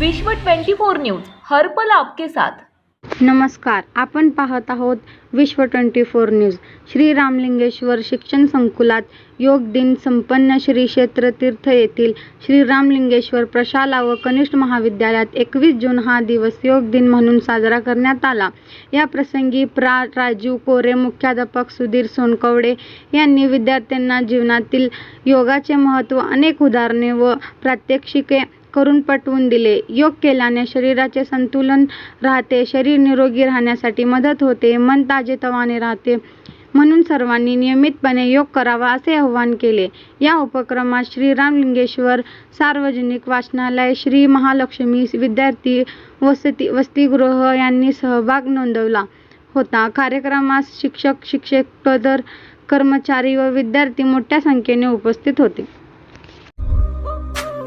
विश्व 24 न्यूज हर्पल आपके साथ. नमस्कार आपण पाहत आहोत Vishwa twenty four news. Shri Ramlingeshwar शिक्षण संकुलात योग दिन संपन्न श्री क्षेत्र तीर्थ येथील श्री रामलिंगेश्वर प्रशाला व कनिष्ठ महाविद्यालयात एकवीस जून हा दिवस योग दिन म्हणून साजरा करण्यात आला. या प्रसंगी प्रा. राजीव कोरे मुख्याध्यापक सुधीर सोनकवडे यांनी विद्यार्थ्यांना जीवनातील योगाचे महत्त्व अनेक उदाहरणे व प्रात्यक्षिके करून पटवून दिले. योग केल्याने शरीराचे संतुलन राहते शरीर निरोगी राहण्यासाठी मदत होते मन ताजेतवाने राहते. म्हणून सर्वांनी नियमितपणे योग करावा असे आवाहन केले. या उपक्रमात श्री रामलिंगेश्वर सार्वजनिक वाचनालय श्री महालक्ष्मी विद्यार्थी वसती वसतिगृह यांनी सहभाग नोंदवला होता. कार्यक्रमास शिक्षक शिक्षकेतर कर्मचारी व विद्यार्थी मोठ्या संख्येने उपस्थित होते.